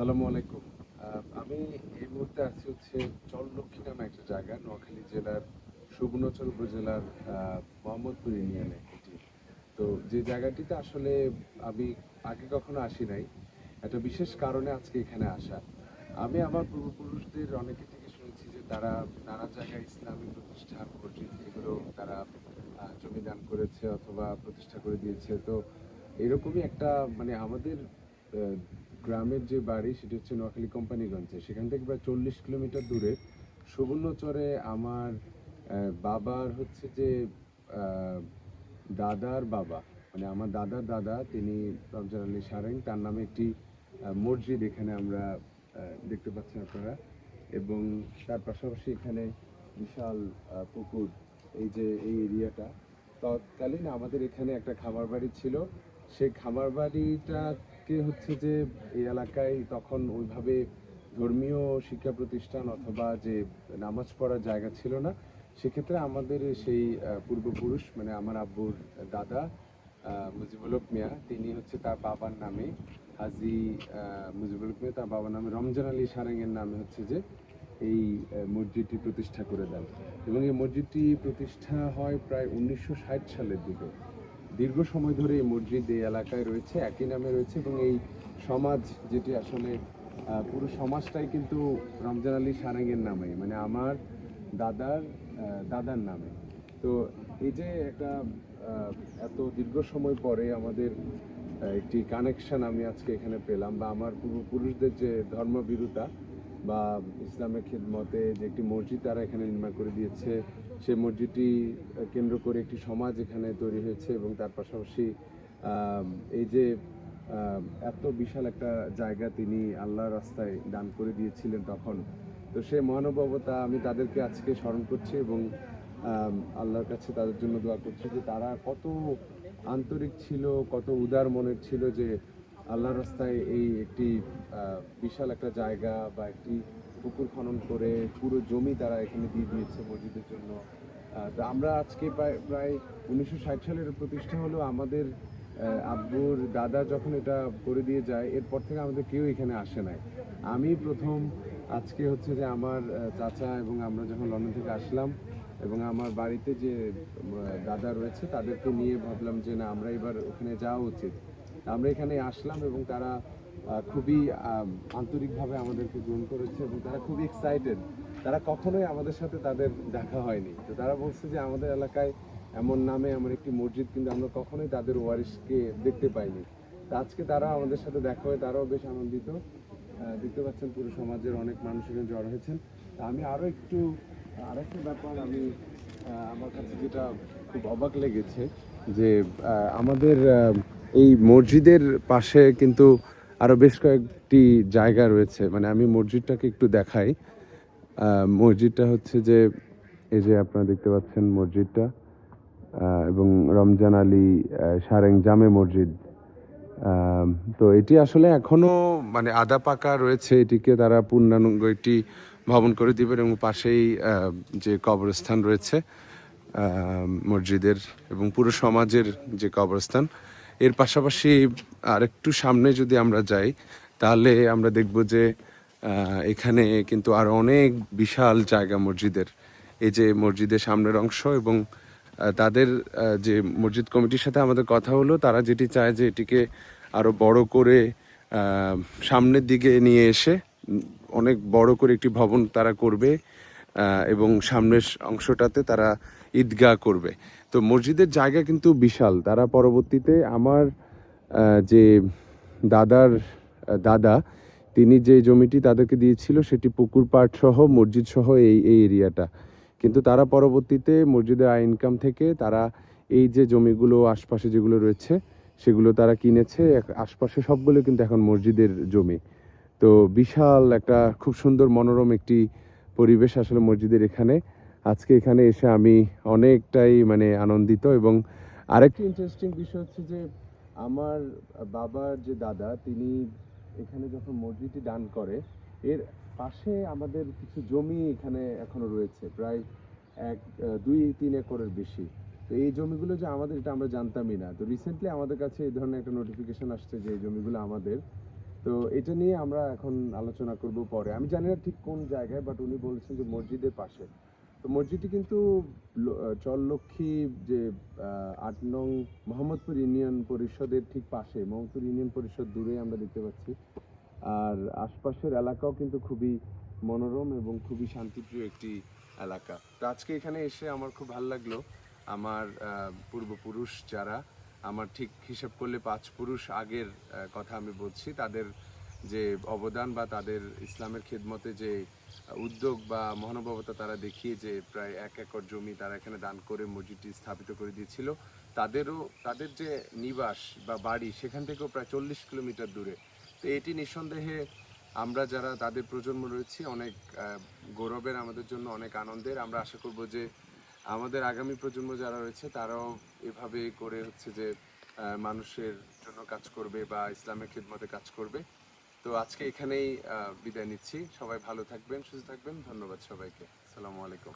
আসসালামু আলাইকুম। আমি এই মুহূর্তে আছি হচ্ছে চরলক্ষ্মী নামে একটা জায়গা নোয়াখালী জেলার সুবর্ণচর উপজেলার মোহাম্মদপুর ইউনিয়নে এটি। তো যে জায়গাটিতে আসলে আমি আগে কখনো আসি নাই, একটা বিশেষ কারণে আজকে এখানে আসা। আমি আমার পূর্বপুরুষদের অনেকে থেকে শুনেছি যে তারা নানা জায়গায় ইসলামী প্রতিষ্ঠান, মসজিদ এগুলো তারা জমি দান করেছে অথবা প্রতিষ্ঠা করে দিয়েছে। তো এরকমই একটা মানে আমাদের গ্রামের যে বাড়ি, সেটা হচ্ছে নোয়াখালী কোম্পানিগঞ্জে। সেখান থেকে প্রায় চল্লিশ কিলোমিটার দূরে সুবর্ণচরে আমার বাবার হচ্ছে যে দাদার বাবা। মানে আমার দাদার দাদা, তিনি রমজান আলী সারেং তার নামে একটি মসজিদ এখানে আমরা দেখতে পাচ্ছি আপনারা। এবং তার পাশাপাশি এখানে বিশাল পুকুর, এই যে, এই এরিয়াটা। তৎকালীন আমাদের এখানে একটা খামার বাড়ি ছিল। সেই খামার বাড়িটাকে হচ্ছে যে এই এলাকায় তখন ওইভাবে ধর্মীয় শিক্ষা প্রতিষ্ঠান অথবা যে নামাজ পড়ার জায়গা ছিল না, সেক্ষেত্রে আমাদের সেই পূর্বপুরুষ মানে আমার আব্বুর দাদা মুজিবুল মিয়া, তিনি হচ্ছে তার বাবার নামে হাজি মুজিবুল মিয়া, তার বাবার নামে রমজান আলী সারেঙ্গের নামে হচ্ছে যে এই মসজিদটি প্রতিষ্ঠা করে দেন। এবং এই মসজিদটি প্রতিষ্ঠা হয় প্রায় উনিশশো ষাট সালের দিকে। দীর্ঘ সময় ধরে এই মসজিদ এই এলাকায় রয়েছে, একই নামে রয়েছে এবং এই সমাজ যেটি আসলে পুরো সমাজটাই কিন্তু রমজান আলী সারেঙ্গের নামে মানে আমার দাদার দাদার নামে। তো এই যে একটা এত দীর্ঘ সময় পরে আমাদের একটি কানেকশন আমি আজকে এখানে পেলাম বা আমার পূর্বপুরুষদের যে ধর্মবিরুতা বা ইসলামের খিদমতে যে একটি মসজিদ তারা এখানে নির্মাণ করে দিয়েছে সেই মসজিদটি কেন্দ্র করে একটি সমাজ এখানে তৈরি হয়েছে এবং তার পাশাপাশি এই যে এত বিশাল একটা জায়গা তিনি আল্লাহর রাস্তায় দান করে দিয়েছিলেন তখন। তো সেই মহানুভবতা আমি তাদেরকে আজকে স্মরণ করছি এবং আল্লাহর কাছে তাদের জন্য দোয়া করছি যে তারা কত আন্তরিক ছিল, কত উদার মনের ছিল যে আল্লাহর রাস্তায় এই একটি বিশাল একটা জায়গা বা একটি পুকুর খনন করে পুরো জমি তারা এখানে দিয়ে দিয়েছে মসজিদের জন্য। আমরা আজকে প্রায় প্রায় উনিশশো ষাট সালের প্রতিষ্ঠা হলো। আমাদের আব্বুর দাদা যখন এটা করে দিয়ে যায়, এরপর থেকে আমাদের কেউ এখানে আসে নাই। আমি প্রথম আজকে হচ্ছে যে আমার চাচা এবং আমরা যখন লন্ডন থেকে আসলাম এবং আমার বাড়িতে যে দাদা রয়েছে তাদেরকে নিয়ে ভাবলাম যে না, আমরা এবার ওখানে যাওয়া উচিত। আমরা এখানে আসলাম এবং তারা খুবই আন্তরিকভাবে আমাদেরকে গ্রহণ করেছে এবং তারা খুবই এক্সাইটেড তারা কখনোই আমাদের সাথে তাদের দেখা হয়নি। তো তারা বলছে যে আমাদের এলাকায় এমন নামে আমার একটি মসজিদ, কিন্তু আমরা কখনোই তাদের ওয়ারিশকে দেখতে পাইনি। তো আজকে তারা আমাদের সাথে দেখা হয়ে তারাও বেশ আনন্দিত। দেখতে পাচ্ছেন পুরো সমাজের অনেক মানুষ এখানে জড়ো হয়েছেন। তা আমি আরও একটু আর আরেকটা ব্যাপার আমি আমার কাছে যেটা খুব অবাক লেগেছে যে আমাদের এই মসজিদের পাশে কিন্তু আরও বেশ কয়েকটি জায়গা রয়েছে। মানে আমি মসজিদটাকে একটু দেখাই। মসজিদটা হচ্ছে যে, এই যে আপনারা দেখতে পাচ্ছেন মসজিদটা এবং রমজান আলী সারেং জামে মসজিদ। তো এটি আসলে এখনও মানে আধা পাকা রয়েছে। এটিকে তারা পূর্ণাঙ্গ একটি ভবন করে দিবেন এবং পাশেই যে কবরস্থান রয়েছে মসজিদের এবং পুরো সমাজের যে কবরস্থান এর পাশাপাশি আরেকটু সামনে যদি আমরা যাই, তাহলে আমরা দেখব যে এখানে কিন্তু আরও অনেক বিশাল জায়গা মসজিদের। এই যে মসজিদের সামনের অংশ এবং তাদের যে মসজিদ কমিটির সাথে আমাদের কথা হলো, তারা যেটি চায় যে এটিকে আরও বড় করে সামনের দিকে নিয়ে এসে অনেক বড় করে একটি ভবন তারা করবে এবং সামনের অংশটাতে তারা ঈদগাহ করবে। তো মসজিদের জায়গা কিন্তু বিশাল। তারা পরবর্তীতে আমার যে দাদার দাদা, তিনি যে জমিটি তাদেরকে দিয়েছিল সেটি পুকুর পাড় সহ, মসজিদ সহ এই এই এরিয়াটা। কিন্তু তারা পরবর্তীতে মসজিদের আয় ইনকাম থেকে তারা এই যে জমিগুলো, আশপাশে যেগুলো রয়েছে, সেগুলো তারা কিনেছে। আশপাশে সবগুলো কিন্তু এখন মসজিদের জমি। তো বিশাল একটা খুব সুন্দর মনোরম একটি পরিবেশ আসলে মসজিদের এখানে। আজকে এখানে এসে আমি অনেকটাই মানে আনন্দিত এবং আরেকটি ইন্টারেস্টিং বিষয় হচ্ছে যে, আমার বাবার যে দাদা, তিনি এখানে যখন মসজিদটি দান করে, এর পাশে আমাদের কিছু জমি এখানে এখনও রয়েছে, প্রায় এক, দুই, তিন একরের বেশি। তো এই জমিগুলো যে আমাদের, এটা আমরা জানতামই না। তো রিসেন্টলি আমাদের কাছে এই ধরনের একটা নোটিফিকেশন আসছে যে, এই জমিগুলো আমাদের। তো এটা নিয়ে আমরা এখন আলোচনা করব পরে। আমি জানি না ঠিক কোন জায়গায় বাট উনি বলছেন যে মসজিদের পাশে। তো মসজিদটি কিন্তু চরলক্ষ্মী যে আট নং মোহাম্মদপুর ইউনিয়ন পরিষদের ঠিক পাশে, মোহাম্মদপুর ইউনিয়ন পরিষদ দূরে আমরা দেখতে পাচ্ছি। আর আশপাশের এলাকাও কিন্তু খুবই মনোরম এবং খুবই শান্তিপ্রিয় একটি এলাকা। তো আজকে এখানে এসে আমার খুব ভালো লাগল। আমার পূর্বপুরুষ যারা, আমার ঠিক হিসাব করলে পাঁচ পুরুষ আগের কথা আমি বলছি, তাদের যে অবদান বা তাদের ইসলামের খেদমতে যে উদ্যোগ বা মহানুভবতা তারা দেখিয়ে যে প্রায় এক একর জমি তারা এখানে দান করে মসজিদটি স্থাপিত করে দিয়েছিল, তাদেরও, তাদের যে নিবাস বা বাড়ি সেখান থেকেও প্রায় চল্লিশ কিলোমিটার দূরে। তো এটি নিঃসন্দেহে আমরা যারা তাদের প্রজন্ম রয়েছি, অনেক গৌরবের, আমাদের জন্য অনেক আনন্দের। আমরা আশা করব যে আমাদের আগামী প্রজন্ম যারা রয়েছে, তারাও এভাবে করে হচ্ছে যে মানুষের জন্য কাজ করবে বা ইসলামের খেদমতে কাজ করবে। তো আজকে এখানেই বিদায় নিচ্ছি। সবাই ভালো থাকবেন সুস্থ থাকবেন। ধন্যবাদ সবাইকে। আসসালামু আলাইকুম।